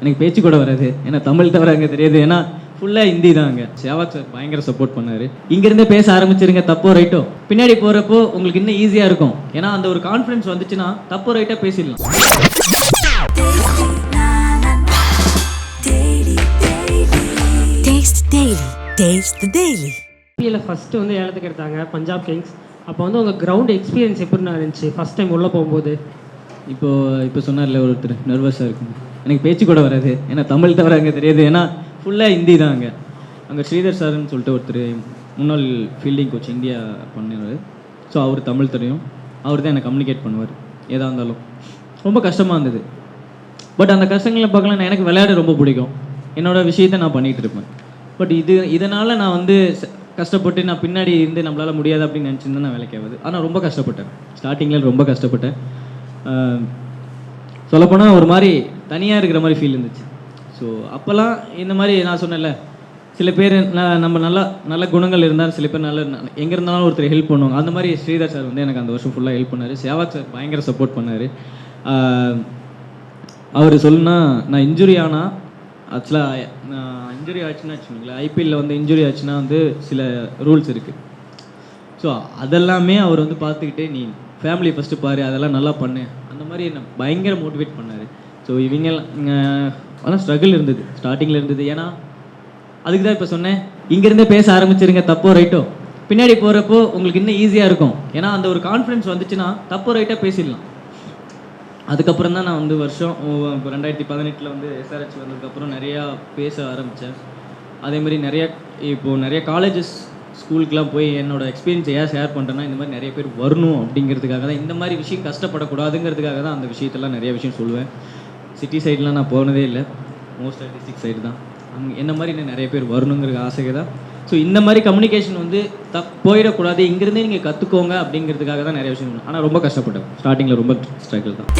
எனக்கு பேச்சு கூட வராது. ஏன்னா தமிழ் தவிர அங்கே தெரியாது. ஏன்னா ஃபுல்லாக ஹிந்தி தான் அங்கே. சேவாக் சார் பயங்கர சப்போர்ட் பண்ணார். இங்கேருந்தே பேச ஆரம்பிச்சிருங்க. தப்போ ரைட்டோ? பின்னாடி போகிறப்போ உங்களுக்கு இன்னும் ஈஸியாக இருக்கும். ஏன்னா அந்த ஒரு கான்ஃபிடன்ஸ் வந்துச்சுன்னா தப்போ ரைட்டாக பேசிடலாம். Taste Daily. Taste the Daily. ஐபிஎல்ல ஃபஸ்ட்டு வந்து ஏலத்துக்கு எடுத்தாங்க பஞ்சாப் கிங்ஸ் அப்போ வந்து உங்கள் கிரவுண்ட் எக்ஸ்பீரியன்ஸ் எப்படி இருந்துச்சு? ஃபஸ்ட் டைம் உள்ளே போகும்போது. இப்போ இப்போ சொன்னார்ல ஒருத்தர் நர்வஸாக இருக்கும். எனக்கு பேச்சு கூட வராது. ஏன்னா தமிழ் தவிர அங்கே தெரியாது. ஏன்னா ஃபுல்லாக ஹிந்தி தான் அங்கே. அங்கே ஸ்ரீதர் சார்னு சொல்லிட்டு ஒருத்தர் முன்னாள் ஃபீல்டிங் கோச் இந்தியா பண்ணினார் ஸோ அவர் தமிழ் தெரியும். அவர் தான் என்னை கம்யூனிகேட் பண்ணுவார். எதாக இருந்தாலும். ரொம்ப கஷ்டமாக இருந்தது. பட் அந்த கஷ்டங்களை பார்க்கலாம். எனக்கு விளையாட ரொம்ப பிடிக்கும். என்னோட விஷயத்தை நான் பண்ணிகிட்டு இருப்பேன். பட் இது இதனால் நான் வந்து ச- கஷ்டப்பட்டு நான் பின்னாடி இருந்து நம்மளால் முடியாது அப்படின்னு நினச்சிருந்தா நான் வேலைக்கு ஆகுது. ஆனால் ரொம்ப கஷ்டப்பட்டேன். ஸ்டார்டிங்கில் ரொம்ப கஷ்டப்பட்டேன். சொல்லப்போனால் ஒரு மாதிரி தனியாக இருக்கிற மாதிரி ஃபீல் இருந்துச்சு. ஸோ அப்போல்லாம் இந்த மாதிரி நான் சொன்னேன்ல சில பேர் நம்ம நல்லா நல்ல குணங்கள் இருந்தால் சில பேர் நல்ல எங்கே இருந்தாலும் ஒருத்தர் ஹெல்ப் பண்ணுவாங்க. அந்த மாதிரி ஸ்ரீதர் சார் வந்து எனக்கு அந்த வருஷம் ஃபுல்லாக ஹெல்ப் பண்ணார். சேவாக் சார் பயங்கர சப்போர்ட் பண்ணார். அவர் சொல்லுனா நான் இன்ஜுரி ஆனால் ஆக்சுவலாக நான் இன்ஜுரி ஆச்சுன்னா வச்சுக்கோங்களேன் ஐபிஎல்லில் வந்து இன்ஜுரி ஆச்சுன்னா வந்து சில ரூல்ஸ் இருக்குது ஸோ அதெல்லாமே அவர் வந்து பார்த்துக்கிட்டே நீ ஃபேமிலி ஃபஸ்ட்டு பாரு அதெல்லாம் நல்லா பண்ணு. அந்த மாதிரி என்னை பயங்கர மோட்டிவேட் பண்ணார். ஸோ இவங்கெல்லாம் ஆனால் ஸ்ட்ரகிள் இருந்தது. ஸ்டார்டிங்கில் இருந்தது. ஏன்னா அதுக்கு தான் இப்போ சொன்னேன். இங்கேருந்தே பேச ஆரம்பிச்சிருங்க. தப்போ ரைட்டோ? பின்னாடி போகிறப்போ உங்களுக்கு இன்னும் ஈஸியாக இருக்கும். ஏன்னா அந்த ஒரு கான்ஃபிடன்ஸ் வந்துச்சுன்னா தப்போ ரைட்டாக பேசிடலாம். அதுக்கப்புறம் தான் நான் வந்து வருஷம் இப்போ ரெண்டாயிரத்தி பதினெட்டில் வந்து எஸ்ஆர்ஹெச் வந்ததுக்கப்புறம் நிறையா பேச ஆரம்பித்தேன் அதேமாதிரி நிறையா இப்போது நிறைய காலேஜஸ் ஸ்கூலுக்குலாம் போய் என்னோட எக்ஸ்பீரியன்ஸ் ஏன் ஷேர் பண்ணுறேன்னா இந்த மாதிரி நிறைய பேர் வரணும் அப்படிங்கிறதுக்காக தான் இந்த மாதிரி விஷயம் கஷ்டப்படக்கூடாதுங்கிறதுக்காக தான் அந்த விஷயத்தெல்லாம் நிறைய விஷயம் சொல்லுவேன். சிட்டி சைட்லாம் நான் போனதே இல்லை. மோஸ்ட் ஆஃப் டிஸ்ட்ரிக் சைடு தான். அங்கே என்ன மாதிரி இன்னும் நிறைய பேர் வரணுங்கிற ஆசைக்கு தான். ஸோ இந்த மாதிரி கம்யூனிகேஷன் வந்து த போயிடக்கூடாது. இங்கேருந்தே நீங்கள் கற்றுக்கோங்க அப்படிங்கிறதுக்காக தான் நிறைய விஷயம் ஆனால் ரொம்ப கஷ்டப்பட்டேன். ஸ்டார்டிங்கில் ரொம்ப ஸ்ட்ரகிள் தான்.